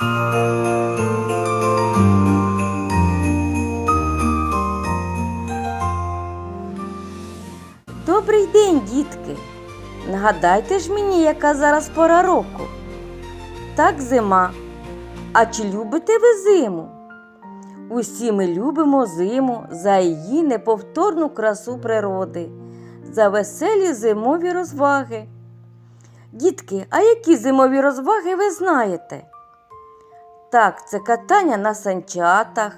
Добрий день, дітки! Нагадайте ж мені, яка зараз пора року. Так, зима. А чи любите ви зиму? Усі ми любимо зиму за її неповторну красу природи, за веселі зимові розваги. Дітки, а які зимові розваги ви знаєте? Так, це катання на санчатах,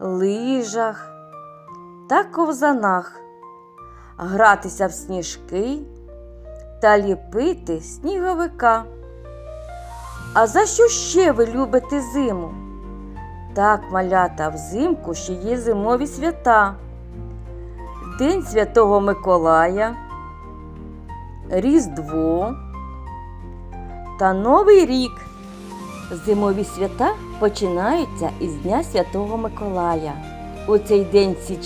лижах та ковзанах гратися в сніжки та ліпити сніговика. А за що ще ви любите зиму? Так, малята, взимку ще є зимові свята. День Святого Миколая, Різдво та Новий рік. Зимові свята починаються із Дня Святого Миколая. У цей день всі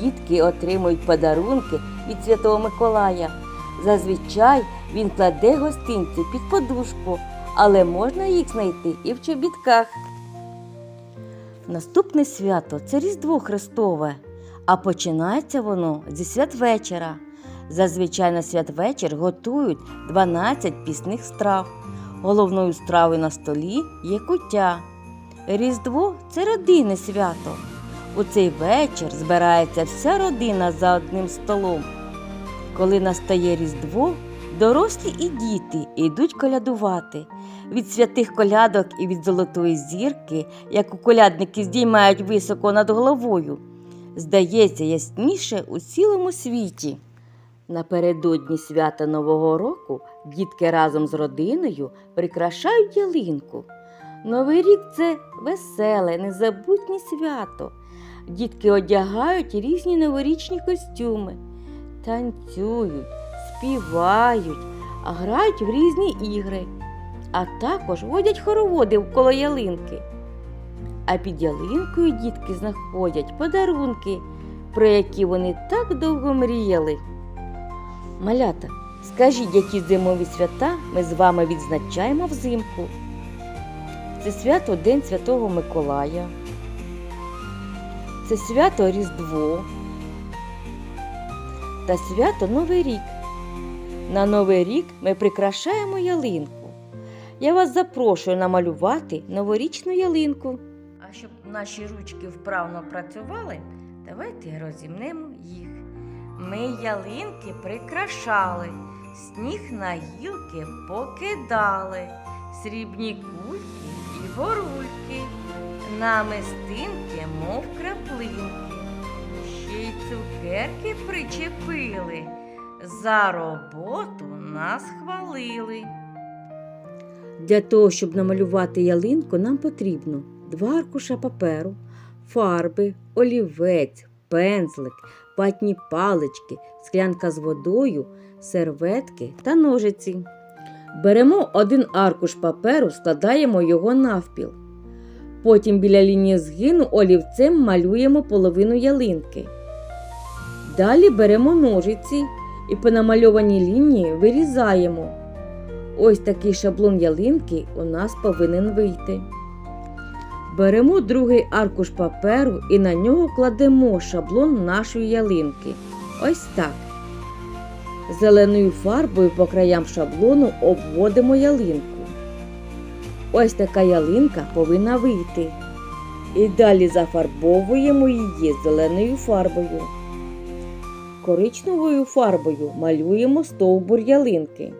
дітки отримують подарунки від Святого Миколая. Зазвичай він кладе гостинці під подушку, але можна їх знайти і в чобітках. Наступне свято це Різдво Христове, а починається воно зі святвечора. Зазвичай на святвечір готують 12 пісних страв. Головною стравою на столі є куття. Різдво це родинне свято. У цей вечір збирається вся родина за одним столом. Коли настає Різдво, дорослі і діти йдуть колядувати. Від святих колядок і від золотої зірки, яку колядники здіймають високо над головою, здається ясніше у цілому світі. Напередодні свята Нового року дітки разом з родиною прикрашають ялинку. Новий рік це веселе, незабутнє свято. Дітки одягають різні новорічні костюми, танцюють, співають, грають в різні ігри, а також водять хороводи вколо ялинки. А під ялинкою дітки знаходять подарунки, про які вони так довго мріяли. Малята, скажіть, які зимові свята ми з вами відзначаємо взимку? Це свято День Святого Миколая. Це свято Різдво та свято Новий рік. На Новий рік ми прикрашаємо ялинку. Я вас запрошую намалювати новорічну ялинку. А щоб наші ручки вправно працювали, давайте розімнемо їх. Ми ялинки прикрашали, сніг на гілки покидали, срібні кульки і горульки, намистинки, мов краплинки, ще й цукерки причепили, за роботу нас хвалили. Для того, щоб намалювати ялинку, нам потрібно два аркуша паперу, фарби, олівець, пензлик, ватні палички, склянка з водою, серветки та ножиці. Беремо один аркуш паперу, складаємо його навпіл. Потім біля лінії згину олівцем малюємо половину ялинки. Далі беремо ножиці і по намальованій лінії вирізаємо. Ось такий шаблон ялинки у нас повинен вийти. Беремо другий аркуш паперу і на нього кладемо шаблон нашої ялинки. Ось так. Зеленою фарбою по краям шаблону обводимо ялинку. Ось така ялинка повинна вийти. І далі зафарбовуємо її зеленою фарбою. Коричневою фарбою малюємо стовбур ялинки.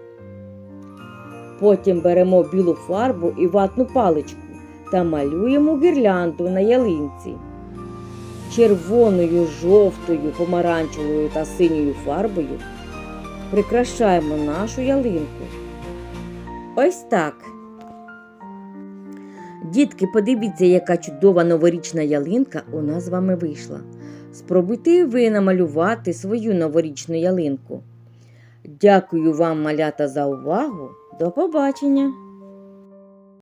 Потім беремо білу фарбу і ватну паличку та малюємо гірлянду на ялинці. Червоною, жовтою, помаранчевою та синьою фарбою прикрашаємо нашу ялинку. Ось так. Дітки, подивіться, яка чудова новорічна ялинка у нас з вами вийшла. Спробуйте ви намалювати свою новорічну ялинку. Дякую вам, малята, за увагу. До побачення!